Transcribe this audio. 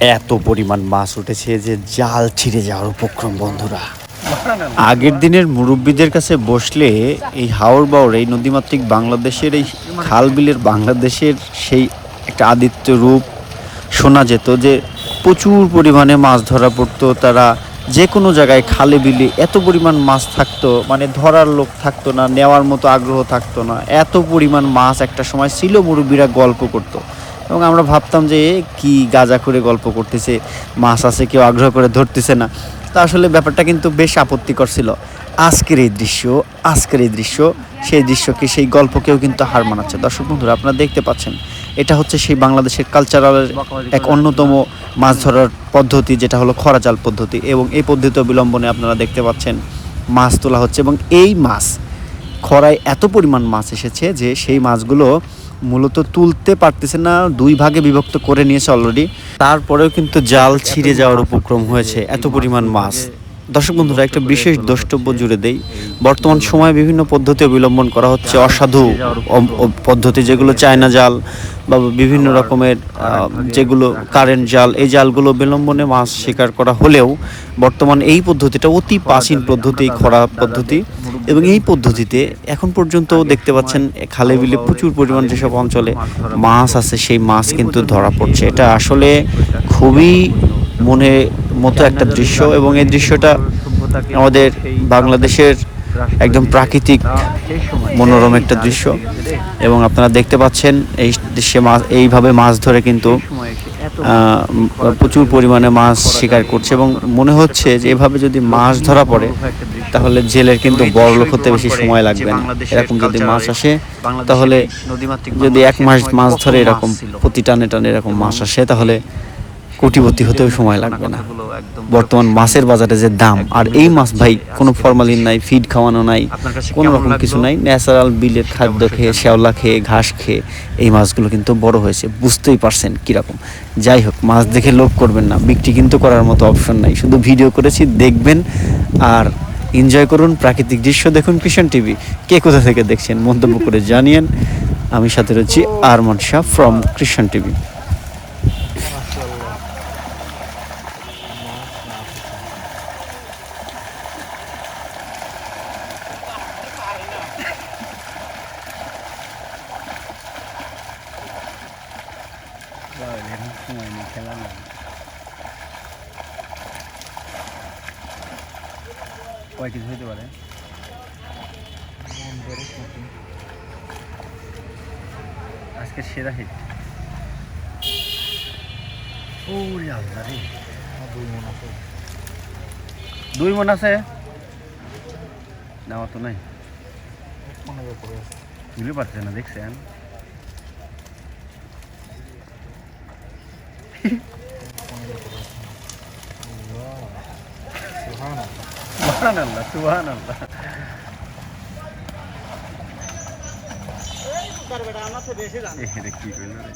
এত পরিমাণ মাছ উঠেছে যে জাল ছিঁড়ে যাওয়ার উপক্রম, বন্ধুরা। আগের দিনের মুরব্বীদের কাছে বসলে এই হাওড় বাওড় এই নদীমাতৃক বাংলাদেশের, এই খাল বিলের বাংলাদেশের সেই একটা আদিত্য রূপ শোনা যেত যে প্রচুর পরিমাণে মাছ ধরা পড়তো। তারা যে কোনো জায়গায় খালে বিলে এত পরিমাণ মাছ থাকতো মানে ধরার লোক থাকতো না, নেওয়ার মতো আগ্রহ থাকতো না। এত পরিমাণ মাছ একটা সময় ছিল, মুরব্বীরা গল্প করতো। এবং আমরা ভাবতাম যে কি গাজা করে গল্প করতেছে, মাছ আছে, কেউ আগ্রহ করে ধরতেছে না। তা আসলে ব্যাপারটা কিন্তু বেশ আপত্তিকর ছিল। আজকের এই দৃশ্য, আজকের এই দৃশ্য, সেই দৃশ্যকে, সেই গল্পকেও কিন্তু হার মানাচ্ছে। দর্শক বন্ধুরা, আপনারা দেখতে পাচ্ছেন, এটা হচ্ছে সেই বাংলাদেশের কালচারালের এক অন্যতম মাছ ধরার পদ্ধতি, যেটা হলো খরাজাল পদ্ধতি এবং এই পদ্ধতি অবলম্বনে আপনারা দেখতে পাচ্ছেন, মাছ তোলা হচ্ছে এবং এই মাছ, খরায় এত পরিমাণ মাছ এসেছে যে সেই মাছগুলো মূলত তুলতে পারতেছে না, দুই ভাগে বিভক্ত করে নিয়েছে অলরেডি তারপরেও কিন্তু জাল ছিঁড়ে যাওয়ার উপক্রম হয়েছে, এত পরিমাণ মাছ। দর্শক বন্ধুরা, একটা বিশেষ দ্রষ্টব্য জুড়ে দেই, বর্তমান সময়ে বিভিন্ন পদ্ধতি অবলম্বন করা হচ্ছে অসাধু পদ্ধতি, যেগুলো চায়না জাল বা বিভিন্ন রকমের যেগুলো কারেন্ট জাল, এই জালগুলো অবলম্বনে মাছ শিকার করা হলেও বর্তমান এই পদ্ধতিটা অতি প্রাচীন পদ্ধতি, খরা পদ্ধতি। এবং এই পদ্ধতিতে এখন পর্যন্ত দেখতে পাচ্ছেন খালে বিলে প্রচুর পরিমাণ যেসব অঞ্চলে মাছ আছে সেই মাছ কিন্তু ধরা পড়ছে। এটা আসলে খুবই মনে মতো একটা দৃশ্য এবং এই দৃশ্যটা আমাদের বাংলাদেশের একদম প্রাকৃতিক মনোরম একটা দৃশ্য। এবং আপনারা দেখতে পাচ্ছেন এই দৃশ্যে মাছ এইভাবে মাছ ধরে কিন্তু প্রচুর পরিমাণে মাছ শিকার করছে এবং মনে হচ্ছে যে এভাবে যদি মাছ ধরা পড়ে তাহলে জেলের কিন্তু বড় লোক হতে বেশি সময় লাগবে না। এরকম যদি মাছ আসে তাহলে যদি এক মাস মাছ ধরে এরকম প্রতি টানে টানে এরকম মাছ আসে তাহলে কোটিপতি হতেও সময় লাগবে না। বর্তমান মাছের বাজারে যে দাম আর এই মাছ ভাই কোনো ফরমালিন নাই ফিড খাওয়ানো নাই কোনো রকম কিছু নাই। ন্যাচারাল বিলের খাদ্য খেয়ে শ্যাওলা খেয়ে ঘাস খেয়ে এই মাছগুলো কিন্তু বড় হয়েছে। বুঝতেই পারছেন কীরকম। যাই হোক মাছ দেখে লোভ করবেন না। বিক্রি কিন্তু করার মতো অপশন নাই। শুধু ভিডিও করেছি দেখবেন আর এনজয় করুন প্রাকৃতিক দৃশ্য দেখুন কিষণ টিভি কে কোথা থেকে দেখছেন মন্তব্য করে জানিয়েন। আমি সাথে রয়েছি আরমান শাহ ফ্রম কৃষণ টিভি সময় নেই খেলা নেই কয় কিছু হইতে পারে আজকে সেরা হিট ওরে আল্লাহ রে দুই মন আছে? নেওয়া তো নাই। বুঝতে পারছে না দেখছেন? সুহান আল্লাহ সুহান আল্লাহ কি কইল রে?